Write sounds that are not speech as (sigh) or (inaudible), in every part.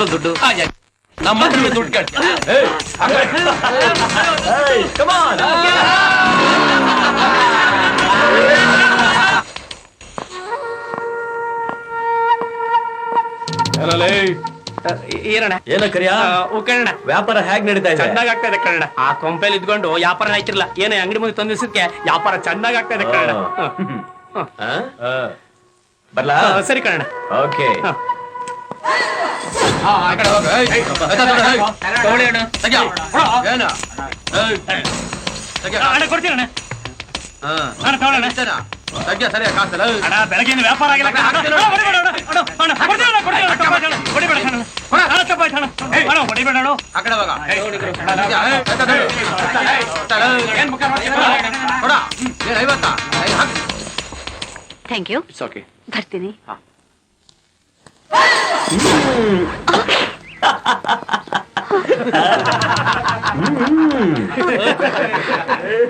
Petrol ದುಡ್ಡು ನಮ್ಮ ಹತ್ರ ದುಡ್ಡು ಕಟ್ಟಿ ಏನಣ್ಣ ಏನ ಕರಿಯ ಕನ್ನಡ ವ್ಯಾಪಾರ ಹೇಗ್ ನಡೀತಾ ಇದೆ ಚೆನ್ನಾಗ್ ಆಗ್ತಾ ಇದೆ ಕನ್ನಡ ಆ ಕೊಂಪೆಲ್ ಇದ್ಕೊಂಡು ವ್ಯಾಪಾರ ಆಯ್ತಿರ್ಲ ಏನೇ ಅಂಗಡಿ ಮುಂದೆ ತಂದಿಸಕ್ಕೆ ವ್ಯಾಪಾರ ಚೆನ್ನಾಗ್ ಆಗ್ತಾ ಇದೆ ಕನ್ನಡ? ಬರ್ಲಾ ಸರಿ ಕನ್ನಡ ಓಕೆ ಬೆಳಗ್ಗೆಯಿಂದ ವ್ಯಾಪಾರ ಆಗಿಲ್ಲ? Thank you. ಬರ್ತೀನಿ.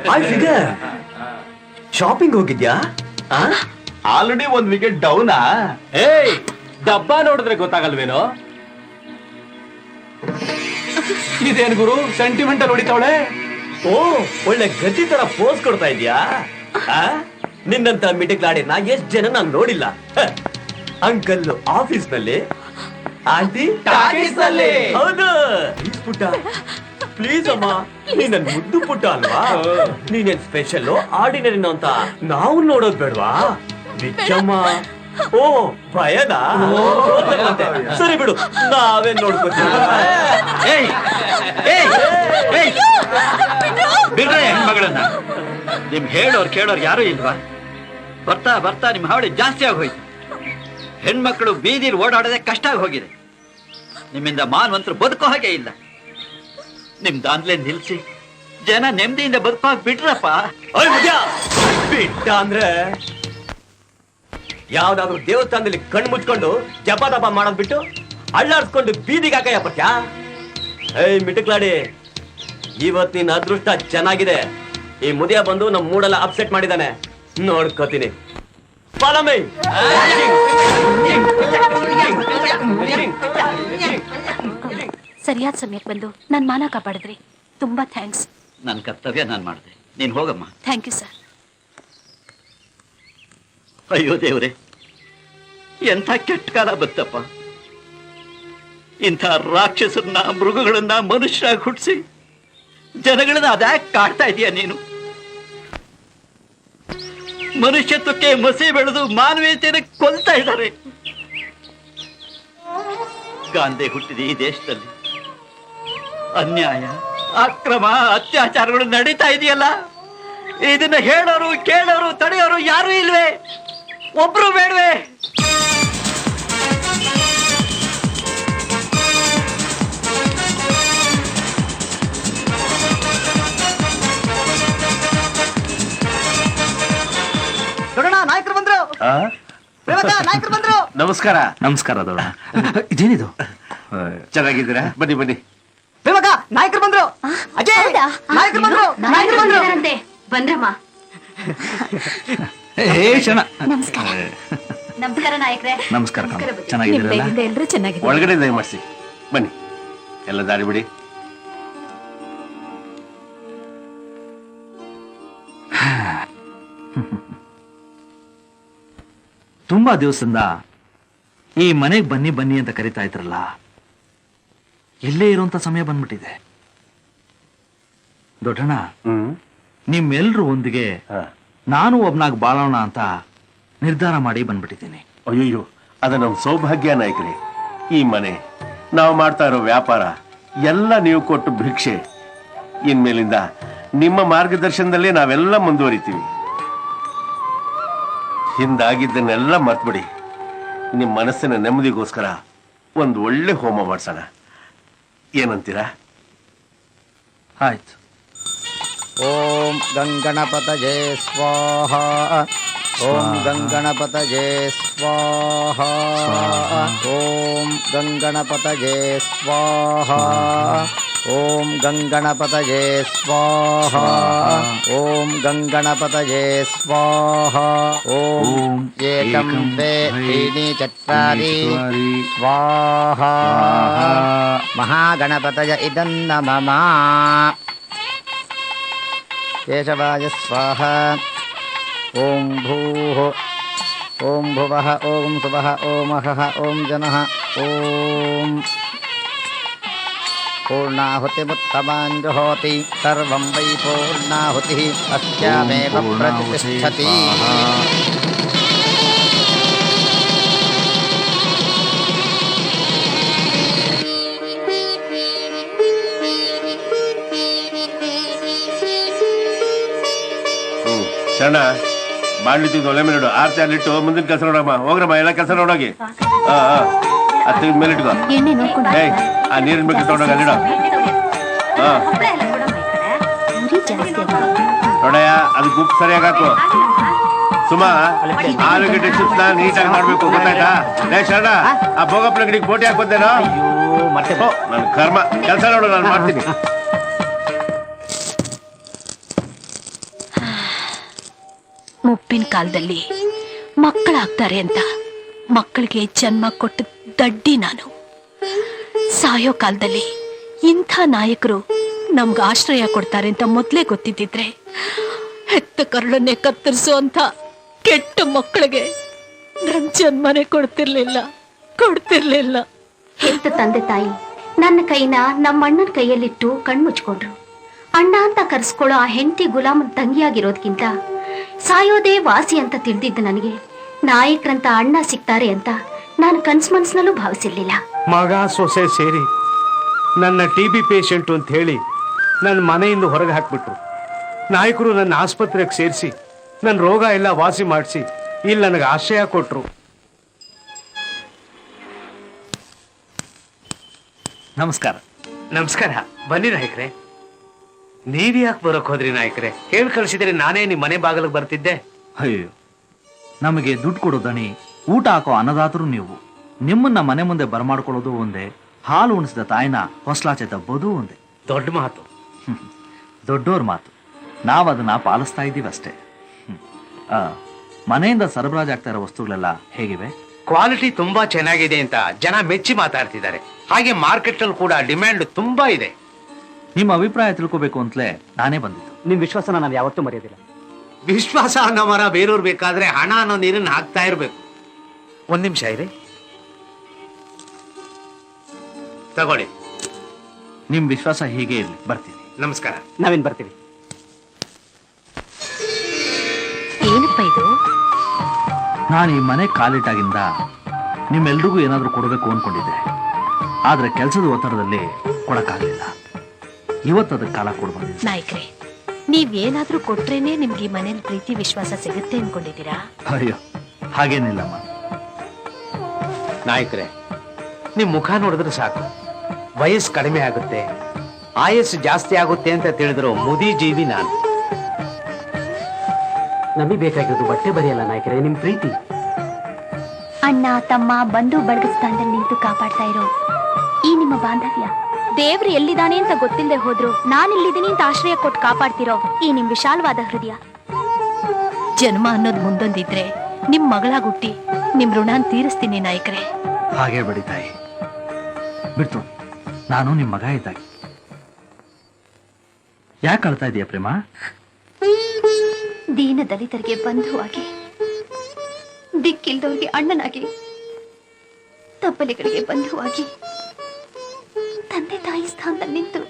ಹಾಯ್ ಫಿಗರ್ ಶಾಪಿಂಗ್ ಹೋಗಿದ್ಯಾ? ಆಲ್ರೆಡಿ ಒಂದ್ ವಿಕೆಟ್ ಡೌನಾ ಏಯ್ ಡಬ್ಬ ನೋಡಿದ್ರೆ ಗೊತ್ತಾಗಲ್ವೇನೋ? ಇದೇನ್ ಗುರು ಸೆಂಟಿಮೆಂಟಲ್ ಹೊಡಿತಾವಳೆ? ಓ ಒಳ್ಳೆ ಗತಿ ತರ ಪೋಸ್ ಕೊಡ್ತಾ ಇದ್ಯಾ? ನಿನ್ನಂತ ನಾ ಎಷ್ಟ್ ಜನ ನಾನ್ ನೋಡಿಲ್ಲ. ಅಂಕಲ್ ಆಫೀಸ್ನಲ್ಲಿ ಆಂಟಿ ಟಾಕೀಸ್ನಲ್ಲಿ. ಹೌದು. ಪ್ಲೀಸ್ ಪುಟ್ಟ. ಪ್ಲೀಸ್ ಅಮ್ಮ ನೀನ್ ನನ್ ಮುದ್ದು ಪುಟ್ಟ ಅಲ್ವಾ? ನೀನೇನ್ ಸ್ಪೆಷಲ್ ಆರ್ಡಿನರಿನೋ ಅಂತ ನಾವು ನೋಡೋದ್ ಬೇಡ್ವಾ? ಬಿಚ್ಚಮ್ಮ ಓ ಭಯನಾ ಸರಿ ಬಿಡು ನಾವೇ ನೋಡ್ಕೊತೀವಿ. ಏಯ್ ಏಯ್ ಏಯ್. ಬಿಡ್ರೆ ಹೆಣ್ಮಗಳನ್ನ. ನಿಮ್ ಹೇಳೋರ್ ಕೇಳೋರ್ ಯಾರು ಇಲ್ವಾ? ಬರ್ತಾ ಬರ್ತಾ ನಿಮ್ ಹಾವಳಿ ಜಾಸ್ತಿ ಆಗೋಯ್ತು ಹೆಣ್ಮಕ್ಳು ಬೀದಿಲಿ ಓಡಾಡೋದೇ ಕಷ್ಟ ಆಗಿ ಹೋಗಿದೆ. ನಿಮ್ಮಿಂದ ಮಾನವಂತರು ಬದುಕೋ ಹಾಗೆ ಇಲ್ಲ ನಿಮ್ ದಾಂದ್ಲೆ ನಿಲ್ಸಿ ಜನ ನೆಮ್ಮದಿಯಿಂದ ಬದುಕೋ ಬಿಟ್ರಪ್ಪ ಬಿಟ್ಟ ಅಂದ್ರೆ ಯಾವ್ದಾದ್ರು ದೇವಸ್ಥಾನದಲ್ಲಿ ಕಣ್ಣು ಮುಚ್ಕೊಂಡು ಜಪ ದಪ ಮಾಡೋದ್ ಬಿಟ್ಟು ಅಳ್ಳಾಡ್ಸ್ಕೊಂಡು ಬೀದಿಗೆ ಹಾಕಯ್ಯ ಏಯ್ ಮಿಟಕ್ಲಾಡಿ ಇವತ್ ನಿನ್ ಅದೃಷ್ಟ ಚೆನ್ನಾಗಿದೆ ಈ ಮುದಿಯ ಬಂದು ನಮ್ ಮೂಡೆಲ್ಲ ಅಪ್ಸೆಟ್ ಮಾಡಿದಾನೆ ನೋಡ್ಕೋತೀನಿ ಫಾಲೋ me. ಸರಿಯಾದ ಸಮಯಕ್ಕೆ ಬಂದು ನನ್ನ ಮಾನ ಕಾಪಾಡಿದ್ರಿ. ತುಂಬಾ ಥ್ಯಾಂಕ್ಸ್ ನನ್ನ ಕರ್ತವ್ಯ ನಾನು ಮಾಡಿದೆ. ನೀನು ಹೋಗಮ್ಮ. ಥ್ಯಾಂಕ್ ಯು ಸರ್ ಅಯ್ಯೋ ದೇವ್ರೆ ಎಂಥ ಕೆಟ್ಟ ಕಾಲ ಬತ್ತಪ್ಪ. ಇಂಥ ರಾಕ್ಷಸರನ್ನ ಮೃಗಗಳನ್ನ ಮನುಷ್ಯರಾಗಿ ಹುಟ್ಟಿಸಿ ಜನಗಳನ್ನ ಅದ್ಯಾ ಕಾಡ್ತಾ ಇದೀಯ ನೀನು? ಮನುಷ್ಯತ್ವಕ್ಕೆ ಮಸಿ ಬೆಳೆದು ಮಾನವೀಯತೆಯನ್ನು ಕೊಲ್ತಾ ಇದ್ದಾರೆ. ಗಾಂಧಿ ಹುಟ್ಟಿದ ಈ ದೇಶದಲ್ಲಿ. ಅನ್ಯಾಯ ಅಕ್ರಮ ಅತ್ಯಾಚಾರಗಳು ನಡೀತಾ ಇದೆಯಲ್ಲ? ಇದನ್ನ ಹೇಳೋರು ಕೇಳೋರು ತಡೆಯೋರು ಯಾರು ಇಲ್ವೇ? ಒಬ್ರು ಬೇಡವೆ? ನೋಡೋಣ ನಾಯಕರು ಬಂದ್ರು. ನಾಯಕರು ಬಂದ್ರು. ನಮಸ್ಕಾರ. ನಮಸ್ಕಾರ ದೊಡ್ಡ ಇದೇನಿದು? ಚೆನ್ನಾಗಿದ್ದೀರಾ? ಬನ್ನಿ ಬನ್ನಿ. ಪ್ರೇಮಕ್ಕ ನಾಯಕರು ಬಂದ್ರು. ಅಜಯ್ ನಾಯಕರು ಬಂದ್ರು ನಾಯಕರು ಬಂದ್ರು. ಬಂದ್ರಮ್ಮ. ಹೇ ನಮಸ್ಕಾರ. ನಮಸ್ಕಾರ ನಾಯಕರೇ. ನಮಸ್ಕಾರ ಕಣೋ. ಚೆನ್ನಾಗಿದ್ದೀರಲ್ಲ? ಎಲ್ರು ಚೆನ್ನಾಗಿದೆ ಒಳಗಡೆ ದಯಮಾಡಿಸಿ ಬನ್ನಿ. ಎಲ್ಲ ದಾರಿ ಬಿಡಿ. (laughs) ತುಂಬಾ ದಿವಸದಿಂದ ಈ ಮನೆಗೆ ಬನ್ನಿ ಬನ್ನಿ ಅಂತ ಕರಿತಾ ಇದ್ರಲ್ಲ. ಇಲ್ಲೇ ಇರುವಂತ ಸಮಯ ಬಂದ್ಬಿಟ್ಟಿದೆ. ದೊಡ್ಡಣ್ಣ ಹ್ಮ್. ನಿಮ್ಮೆಲ್ರೂ ಒಂದಿಗೆ ನಾನು ಒಬ್ನಾಗ ಬಾಳೋಣ ಅಂತ ನಿರ್ಧಾರ ಮಾಡಿ ಬಂದ್ಬಿಟ್ಟಿದ್ದೀನಿ. ಅಯ್ಯೋ ಅದ ನಮ್ ಸೌಭಾಗ್ಯ ನಾಯಕರೇ. ಈ ಮನೆ ನಾವು ಮಾಡ್ತಾ ಇರೋ ವ್ಯಾಪಾರ ಎಲ್ಲ ನೀವು ಕೊಟ್ಟು ಭಿಕ್ಷೆ. ಇನ್ಮೇಲಿಂದ ನಿಮ್ಮ ಮಾರ್ಗದರ್ಶನದಲ್ಲೇ ನಾವೆಲ್ಲ ಮುಂದುವರಿತೀವಿ. ಹಿಂದಾಗಿದ್ದನ್ನೆಲ್ಲ ಮರ್ತ್ಬಿಡಿ. ನಿಮ್ಮ ಮನಸ್ಸಿನ ನೆಮ್ಮದಿಗೋಸ್ಕರ ಒಂದು ಒಳ್ಳೆ ಹೋಮ ಮಾಡ್ಸೋಣ. ಏನಂತೀರಾ? ಆಯ್ತು. ಓಂ ಗಂಗಣಪತ ಜಯ ಸ್ವಾಹ. ಓಂ ಗಂಗಣಪತ ಜಯ ಸ್ವಾಹ. ಓಂ ಗಂಗಣಪತ ಜಯ ಸ್ವಾಹ. ओम गङ्गणपतये स्वाहा। ओम गङ्गणपतये स्वाहा। ओम एकं द्वे त्रीणि चत्वारि। स्वाहा। महागणपतय इदं नमः। केशवाय स्वाहा। ओम भूः। ओम भुवः ओम सुवः ओम अहः ॐ ओम, पूर्णाहुतिमुत्तमान् जुहोति सर्वं वै पूर्णाहुतिः अस्यामेव ಓಂ ಪೂರ್ಣಾಹುತಿ प्रतिष्ठति ಸ್ವಾಹಾ. ಹ್ಮ್ ಶರಣ ಬಾಣ್ಲಿ ತೆಗ್ದು ಒಲೆ ಮೇಲೆ ಇಡು ಆರ್ತಿ ಅಲ್ಲಿಟ್ಟು ಮುಂದಿನ ಕೆಲಸ ನೋಡಮ್ಮ ಹೋಗ್ರಮ್ಮ ಎಲ್ಲ ಕೆಲಸ ನೋಡೋಗಿ ಹಾ ಹಾ ಅದು ತೆಗೆದ ಮೇಲೆ ಇಟ್ಕೋ ಎಣ್ಣೆ ನೋಡ್ಕೊಂಡು ಏಯ್ ಆ ನೀರಿನ ಬಗ್ಗೆ ತಗೊಂಡೋಗಿ ಅಲ್ಲಿಡ. ಹಾ. ನೋಡಯ್ಯ ಅದು ಗುಪ್ ಸರಿಯಾಗಿ ಹಾಕು. ಸುಮಾ ಆಲೂಗಡ್ಡೆ ಚಿಪ್ಸ್ನ ನೀಟಾಗಿ ಮಾಡ್ಬೇಕು ಗೊತ್ತಾಯ್ತಾ? ಲೇ ಶರಣ ಆ ಭೋಗಪ್ಪನ ಗಡಿಗೆ ಬೋಟಿ ಹಾಕೋದೇನೋ ಮತ್ತೆ ನನ್ನ ಕರ್ಮ. ಕೆಲಸ ನೋಡು ನಾನು ಮಾಡ್ತೀನಿ. ಮುಪ್ಪಿನ ಕಾಲದಲ್ಲಿ ಮಕ್ಕಳಾಗ್ತಾರೆ ಅಂತ ಮಕ್ಕಳಿಗೆ ಜನ್ಮ ಕೊಟ್ಟು ದಡ್ಡಿ ನಾನು. ಸಾಯೋ ಕಾಲದಲ್ಲಿ ಇಂಥ ನಾಯಕರು ನಮ್ಗೆ ಆಶ್ರಯ ಕೊಡ್ತಾರೆ ಅಂತ ಮೊದಲೇ ಗೊತ್ತಿದ್ದಿದ್ರೆ ಹೆತ್ತ ಕರುಳನ್ನೇ ಕತ್ತರಿಸೋ ಅಂತ ಕೆಟ್ಟ ಮಕ್ಕಳಿಗೆ ನನ್ನ ಜನ್ಮನೆ ಕೊಡ್ತಿರ್ಲಿಲ್ಲ ಕೊಡ್ತಿರ್ಲಿಲ್ಲ. ಹೆತ್ತ ತಂದೆ ತಾಯಿ? ನನ್ನ ಕೈನ ನಮ್ಮ ಅಣ್ಣನ ಕೈಯಲ್ಲಿಟ್ಟು ಕಣ್ಮುಚ್ಕೊಂಡ್ರು ಅಣ್ಣ ಅಂತ ಕರೆಸ್ಕೊಳ್ಳೋ ಆ ಹೆಂಡತಿ ಗುಲಾಮನ ತಂಗಿಯಾಗಿರೋದ್ಕಿಂತ ಸಾಯೋದೇ ವಾಸಿ ಅಂತ ತಿಳಿದಿದ್ದು ನನಗೆ. ನಾಯಕರಂತ ಅಣ್ಣ ಸಿಗ್ತಾರೆ ಅಂತ ನಾನು ಕನ್ಸು ಮನ್ಸಿನಲ್ಲೂ ಭಾವಿಸಿರ್ಲಿಲ್ಲ. ಮಗ ಸೊಸೆ ಸೇರಿ ನನ್ನ ಟಿ ಬಿ ಪೇಷಂಟು ಅಂತ ಹೇಳಿ ನನ್ನ ಮನೆಯಿಂದ ಹೊರಗೆ ಹಾಕ್ಬಿಟ್ರು. ನಾಯಕರು ನನ್ನ ಆಸ್ಪತ್ರೆಗೆ ಸೇರಿಸಿ ನನ್ನ ರೋಗ ಎಲ್ಲ ವಾಸಿ ಮಾಡಿಸಿ ಇಲ್ಲಿ ನನಗೆ ಆಶ್ರಯ ಕೊಟ್ಟರು ನಮಸ್ಕಾರ. ನಮಸ್ಕಾರ. ಬನ್ನಿ ನಾಯಕ್ರೆ. ನೀವು ಯಾಕೆ ಬರೋಕ್ ಹೋದ್ರಿ ನಾಯಕರೇ? ಹೇಳಿ ಕಳ್ಸಿದ್ರೆ ನಾನೇ ನಿಮ್ಮ ಮನೆ ಬಾಗಿಲಿಗೆ ಬರ್ತಿದ್ದೆ. ಅಯ್ಯೋ ನಮಗೆ ದುಡ್ಡು ಕೊಡೋ ದಣಿ ಊಟ ಹಾಕೋ ಅನ್ನದಾತರು ನೀವು. ನಿಮ್ಮನ್ನ ಮನೆ ಮುಂದೆ ಬರಮಾಡ್ಕೊಳ್ಳೋದು ಒಂದೇ ಹಾಲು ಉಣಿಸಿದ ತಾಯಿನ ಹೊಸಲಾಚೆ ತಬ್ಬೋದು ಒಂದೇ. ದೊಡ್ಡ ಮಾತು. ದೊಡ್ಡೋರ್ ಮಾತು. ನಾವು ಅದನ್ನ ಪಾಲಿಸ್ತಾ ಇದ್ದೀವಿ ಅಷ್ಟೇ. ಮನೆಯಿಂದ ಆ, ಮನೆಯಿಂದ ಸರಬರಾಜಾಗ್ತಾ ಇರೋ ವಸ್ತುಗಳೆಲ್ಲ ಹೇಗಿವೆ? ಕ್ವಾಲಿಟಿ ತುಂಬಾ ಚೆನ್ನಾಗಿದೆ ಅಂತ ಜನ ಮೆಚ್ಚಿ ಮಾತಾಡ್ತಿದ್ದಾರೆ. ಹಾಗೆ ಮಾರ್ಕೆಟ್ ಅಲ್ಲಿ ಕೂಡ ಡಿಮ್ಯಾಂಡ್ ತುಂಬಾ ಇದೆ. ನಿಮ್ಮ ಅಭಿಪ್ರಾಯ ತಿಳ್ಕೋಬೇಕು ಅಂತಲೇ ನಾನೇ ಬಂದಿದ್ದು. ನಿಮ್ ವಿಶ್ವಾಸನ ನಾನು ಯಾವತ್ತೂ ಮರೆಯೋದಿಲ್ಲ. ವಿಶ್ವಾಸ ಅನ್ನೋ ಮರ ಬೇರೆಯವ್ರು ಬೇಕಾದ್ರೆ ಹಣ ಅನ್ನೋ ನೀರನ್ನ ಹಾಕ್ತಾ ಇರ್ಬೇಕು. ಒಂದ್ ನಿಮಿಷ ಇದೆ ತಗೊಳ್ಳಿ. ನಿಮ್ ವಿಶ್ವಾಸ ಹೀಗೆ ಇರಲಿ. ಬರ್ತೀನಿ. ನಮಸ್ಕಾರ. ನಾವೇನ್ ಬರ್ತೀವಿ. ಏನಪ್ಪ ಇದು? ನಾನು ಈ ಮನೆ ಕಾಲಿಟ್ಟಾಗಿಂದ ನಿಮ್ಮೆಲ್ರಿಗೂ ಏನಾದರೂ ಕೊಡಬೇಕು ಅನ್ಕೊಂಡಿದ್ದೆ. ಆದ್ರೆ ಕೆಲಸದ ಒತ್ತಡದಲ್ಲಿ ಕೊಡಕ್ಕಾಗಲಿಲ್ಲ. ಇವತ್ತು ಅದಕ್ಕೆ ಕಾಲ ಕೊಡ್ಬೋದು ನಾಯಕ್ರೆ ನೀವ್ ಏನಾದ್ರೂ ಕೊಟ್ರೇನೆ ನಿಮ್ಗೆ ಈ ಮನೇಲಿ ಪ್ರೀತಿ ವಿಶ್ವಾಸ ಸಿಗುತ್ತೆ ಅನ್ಕೊಂಡಿದ್ದೀರಾ? ಅಯ್ಯೋ ಹಾಗೇನಿಲ್ಲಮ್ಮ. ನಾಯಕ್ರೆ ನಿಮ್ ಮುಖ ನೋಡಿದ್ರೆ ಸಾಕು. ವಯಸ್ಸು ಕಡಿಮೆ ಆಗುತ್ತೆ. ಆಯಸ್ಸು ಜಾಸ್ತಿ ಆಗುತ್ತೆ ಅಂತ ತಿಳಿದ್ರು ಮುದಿ ಜೀವಿ ನಾನು. ನಮಗೆ ಬೇಕಾಗಿರೋದು ಬಟ್ಟೆ ಬರೆಯಲ್ಲ ನಾಯಕರೇ ನಿಮ್ ಪ್ರೀತಿ. ಅಣ್ಣ ತಮ್ಮ ಬಂಧು ಬಳಗ ಸ್ಥಾನದಲ್ಲಿ ನಿಂತು ಕಾಪಾಡ್ತಾ ಇರೋ ಈ ನಿಮ್ಮ ಬಾಂಧವ್ಯ. ದೇವ್ರು ಎಲ್ಲಿದ್ದಾನೆ ಅಂತ ಗೊತ್ತಿಲ್ಲದೆ ಹೋದ್ರು ನಾನಿಲ್ಲಿದ್ದೀನಿ ಅಂತ ಆಶ್ರಯ ಕೊಟ್ಟು ಕಾಪಾಡ್ತಿರೋ ಈ ನಿಮ್ ವಿಶಾಲವಾದ ಹೃದಯ. ಜನ್ಮ ಅನ್ನೋದು ಮುಂದೊಂದಿದ್ರೆ ನಿಮ್ ಮಗಳಾಗ್ ಹುಟ್ಟಿ ನಿಮ್ ಋಣಾನ್ ತೀರಿಸ್ತೀನಿ ನಾಯಕರೇ. ಹಾಗೆ ಬಡಿ ತಾಯಿ. ಬಿಡ್ತು. ನಾನು ನಿಮ್ಮ ಮಗ ಇದ್ದಾಗೆ. ಯಾಕೆ ಅಳ್ತಾ ಇದೀಯ ಪ್ರೇಮ? ದೀನ ದಲಿತರಿಗೆ ಬಂಧುವಾಗಿ, ದಿಕ್ಕಿಲ್ದವ್ರಿಗೆ ಅಣ್ಣನಾಗಿ ತಪ್ಪಲೆಗಳಿಗೆ ಬಂಧುವಾಗಿ, ತಂದೆ ತಾಯಿ ಸ್ಥಾನದಲ್ಲಿ ನಿಂತು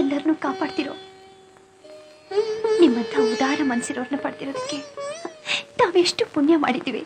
ಎಲ್ಲರನ್ನೂ ಕಾಪಾಡ್ತಿರೋ, ನಿಮ್ಮಂಥ ಉದಾರ ಮನಸ್ಸಿರೋರ್ನ ಪಡೆದಿರೋದಕ್ಕೆ ತಾವೆಷ್ಟು ಪುಣ್ಯ ಮಾಡಿದ್ದೀವಿ